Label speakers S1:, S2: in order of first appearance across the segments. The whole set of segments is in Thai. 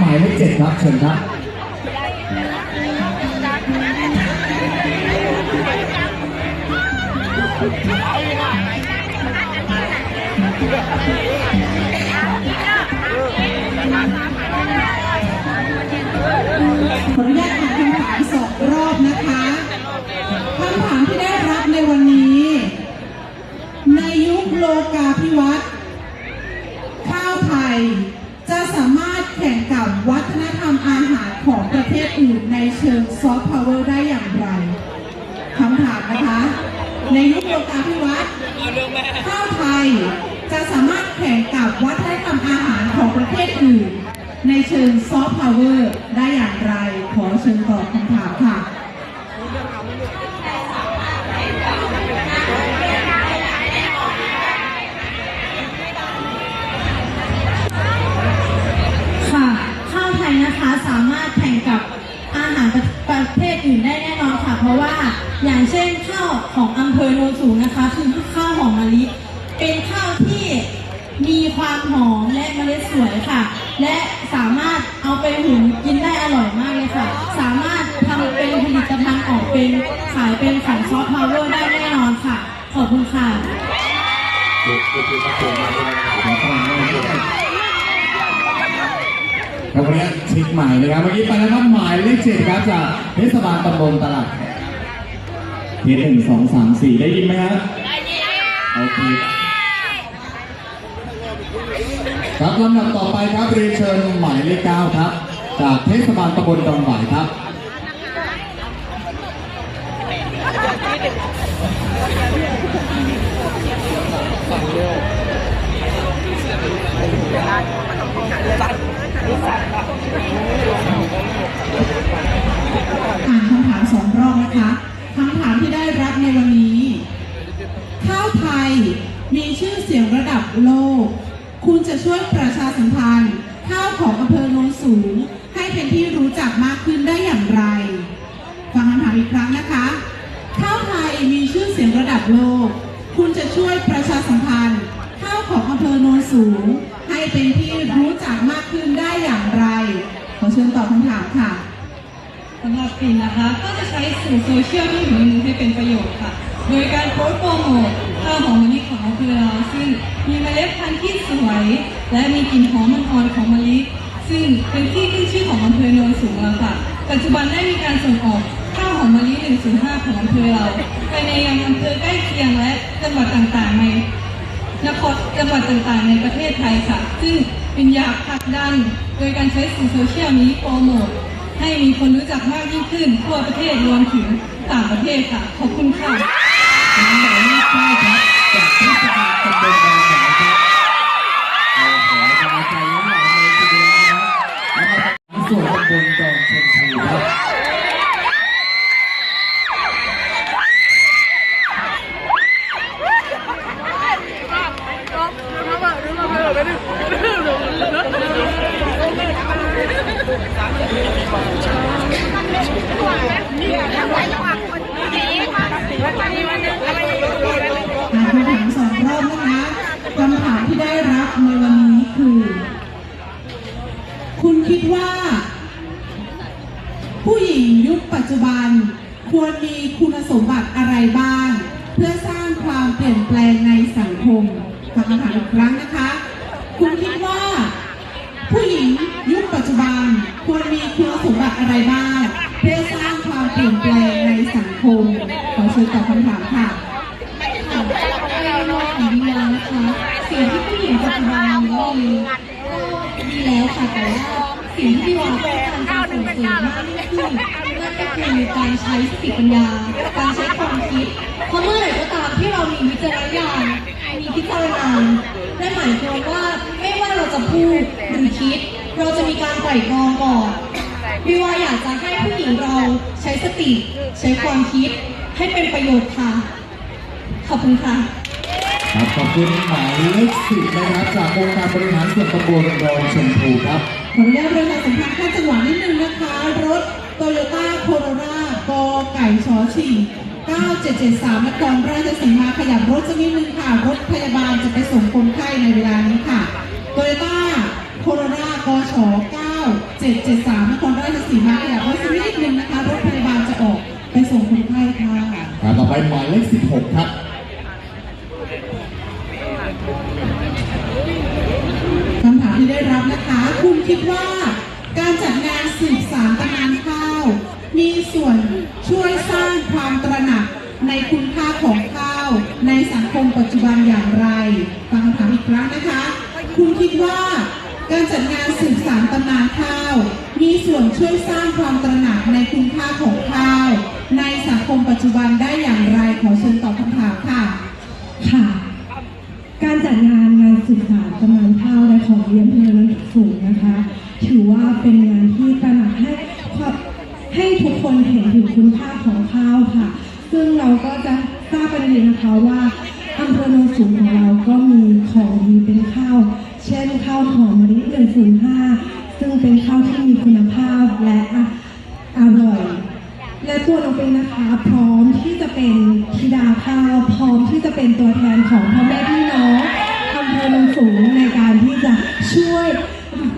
S1: หมายเลขเจ็ดครับเชิญครับ
S2: ข เชิงซอฟต์พาวเวอร์ได้อย่างไรคำถามนะคะ ในยุคโลกาภิวัตน์ข้าวไทยจะสามารถแข่งกับวัฒนธรรมอาหารของประเทศอื่น ในเชิงซอฟต์พาวเวอร์ได้อย่างไร ขอเชิญตอบคำถาม
S3: อย่างเช่นข้าวของอำเภอโนนสูงนะคะ คือข้าวหอมมะลิ เป็นข้าวที่มีความหอมและเมล็ดสวยค่ะ และสามารถเอาไปหุงกินได้อร่อยมากเลยค่ะ สามารถทำเป็นผลิตภัณฑ์ออกเป็นขายเป็นของซอฟต์พาวเวอร์ได้แน่นอนค่ะ ขอบคุณค่ะ
S1: ครับวันนี้ช็คใหม่นะครับ เมื่อกี้ไปแล้วครับหมายเลขเจ็ดครับจากเทศบาลตำบลตลาด ทสหนึ่งสองสามสี่ได้ยินไหมครับได้ยินโอเคครับลำดับต่อไปครับเรียนเชิญหมายเลขเก้าครับ จากเทศบาลตำบลดอนหวายครับ
S2: ที่ได้รับในวันนี้ ข้าวไทยมีชื่อเสียงระดับโลก คุณจะช่วยประชาสัมพันธ์ ข้าวของอำเภอโนนสูง ให้เป็นที่รู้จักมากขึ้นได้อย่างไร ฟังคำถามอีกครั้งนะคะ ข้าวไทยมีชื่อเสียงระดับโลก คุณจะช่วยประชาสัมพันธ์ ข้าวของอำเภอโนนสูง ให้เป็นที่รู้จักมากขึ้นได้อย่างไร ขอเชิญตอบคำถามค่ะำ
S4: หรับปิ่นนะคะ ก็จะใช้สื่อโซเชียลที่อยู่ในมือให้เป็นประโยชน์ค่ะ โดยการโพสต์โปรโมทข้าวหอมมะลิของอำเภอเราซึ่งมีเมล็ดพันธุ์ที่สวย และมีกลิ่นหอมมันอ่อนของมะลิ ซึ่งเป็นที่ขึ้นชื่อของอำเภอโนนสูงแล้วค่ะ ปัจจุบันได้มีการส่งออกข้าวหอมมะลิ 105 ของอำเภอเราไปในยังอำเภอใกล้เคียงและจังหวัดต่างๆในนครจังหวัดต่างๆ ในประเทศไทยค่ะ ซึ่งเป็นอยากผลักดัน โดยการใช้สื่อโซเชียลนี้โปรโมท ให้มีคนรู้จักมากยิ่งขึ้นทั่วประเทศรวมถึงต่างประเทศค่ะ ขอบคุณค่ะ
S2: อ่านคำถามสองรอบนะคะคำถามที่ได้รับในวันนี้คือ คุณคิดว่า ผู้หญิงยุคปัจจุบัน ควรมีคุณสมบัติอะไรบ้าง เพื่อสร้างความเปลี่ยนแปลงในสังคมฟังคำถามอีกครั้งนะคะ คุณคิดว่า ผู้หญิงยุคปัจจุบัน ควรมีคุณสมบัติอะไรบ้าง เพื่อสร้างความเปลี่ยนแปลงใน สังคม ขอเชิญตอบคำถามค่ะ
S3: ค่ะในมุมมองของดิยานะคะสิ่งที่ผู้หญิงปัจจุบันมีก็ดีแล้วค่ะแต่ว่าสิ่งที่ดิยาต้องการจะส่งเสริมมากยิ่งขึ้นนั่นก็คือการใช้สติปัญญา การใช้ความคิด เพราะเมื่อไหร่ก็ตามที่เรามีวิจารณญาณมีพิจารณานั่นหมายความว่าไม่ว่าเราจะพูดหรือคิด เราจะมีการไตร่ตรองก่อนวิวาอยากจะให้ผู้หญิงเรา ช้สติ ใช้ความคิดให้เป็นประโยชน์ค่ะ ขอบคุณค่ะ
S1: ครับขอบคุณหมายเลขสิบนะครับจากองค์การบริหารส่วนตำบลดอนชมพูครับ
S2: ขออนุญาตประชาสัมพันธ์ขั้นจังหวะนิดนึงนะคะ รถโตโยต้าโคโรนากอไก่ชอชิง9773นครราชสีมาขยับรถสักนิดนึงค่ะ รถพยาบาลจะไปส่งคนไข้ในเวลานี้ค่ะโตโยต้าโคโรนากอช 773นครราชสีมาขยับไว้สักนิดนึงนะคะ รถพยาบาลจะออกไปส่งคนไข้ค่ะ
S1: ต่อไปหมายเลข16 ครับ
S2: คำถามที่ได้รับนะคะ คุณคิดว่าการจัดงานสืบสารตำนานข้าว มีส่วนช่วยสร้างความตระหนักในคุณค่าของข้าว ในสังคมปัจจุบันอย่างไรฟังคำถามอีกครั้งนะคะ คุณคิดว่า การจัดงานสืบสารตำนานข้าว มีส่วนช่วยสร้างความตระหนักในคุณค่าของข้าว ในสังคมปัจจุบันได้อย่างไรขอเชิญตอบคำถามค่ะ
S5: ค่ะ การจัดงานงานศึกษาตำนานข้าวและของเรียนเพลินสูงนะคะ ถือว่าเป็นงานที่ตระหนักให้ให้ทุกคนเห็นถึงคุณค่าของข้าวค่ะ ซึ่งเราก็จะทราบกันดีนะคะว่าอำเภอโนนสูงของเราก็มี อมมะลิ105ซึ่งเป็นข้าวที่มีคุณภาพและอร่อย และตัวน้องเป็นนะคะ พร้อมที่จะเป็นธิดาข้าวพร้อมที่จะเป็นตัวแทนของพ่อแม่พี่น้องอำเภอโนนสูงในการที่จะช่วย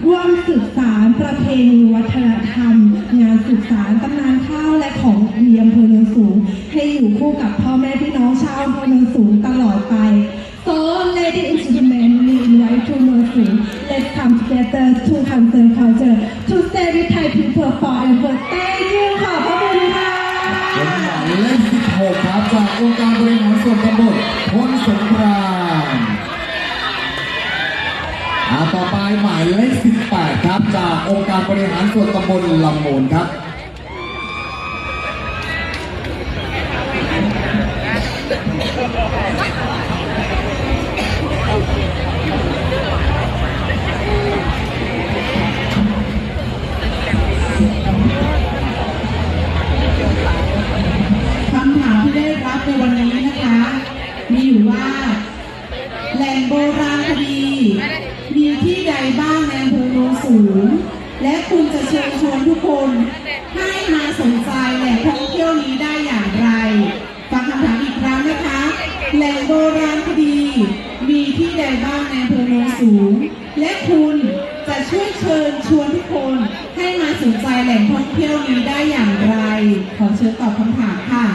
S5: ร่วมสืบสารประเพณีวัฒนธรรม งานสืบสารตำนานข้าวและของดีอำเภอโนนสูง ให้อยู่คู่กับพ่อแม่พี่น้องชาวอำเภอโนนสูงตลอดไป So ladies and gentlemen come together to conserve culture to stay with Thai people forever Thank you ขอบพระคุณค่ะ
S1: เป็นหมายเลข16ครับจากองค์การบริหารส่วนตำบลพลสงครามต่อไปหมายเลข18 ครับจากองค์การบริหารส่วนตำบลลำมูลครับ
S2: ที่ใดบ้างในอำเภอโนนสูง และคุณจะเชิญชวนทุกคนให้มาสนใจแหล่งท่องเที่ยวนี้ได้อย่างไรฟังคำถามอีกครั้งนะคะ แหล่งโบราณคดี มีที่ใดบ้างในอำเภอโนนสูง และคุณจะช่วยเชิญชวนทุกคนให้มาสนใจแหล่งท่องเที่ยวนี้ได้อย่างไร ขอเชิญตอบคำถามค่ะ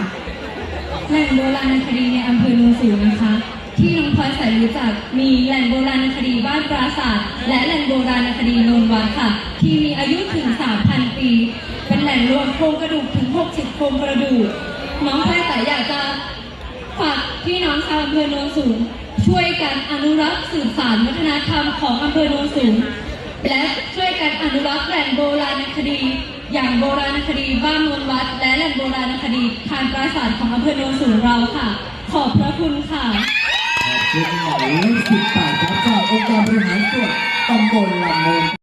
S6: แหล่งโบราณคดีในอำเภอโนนสูงนะคะ ที่น้องพลอยใส่รู้จักมีแหล่งโบราณคดีบ้านปราศาสตร์และแหล่งโบราณคดีโนนวัดค่ะ ที่มีอายุถึง 3,000 ปี เป็นแหล่งรวมโครงกระดูกถึง 60 โครงกระดูก น้องพลอยใส่อยากจะฝากพี่น้องชาวอำเภอโนนสูงช่วยกันอนุรักษ์สืบสานวัฒนธรรมของอำเภอโนนสูงและช่วยกันอนุรักษ์แหล่งโบราณคดี อย่างโบราณคดีบ้านนวลวัด และแหล่งโบราณคดีทานปราสาทของอำเภอโนนสูงเราค่ะ ขอบพระคุณค่ะ
S1: ขอบคุณหมายเลข18ครับจากองค์การบริหารส่วนตำบลลำมูล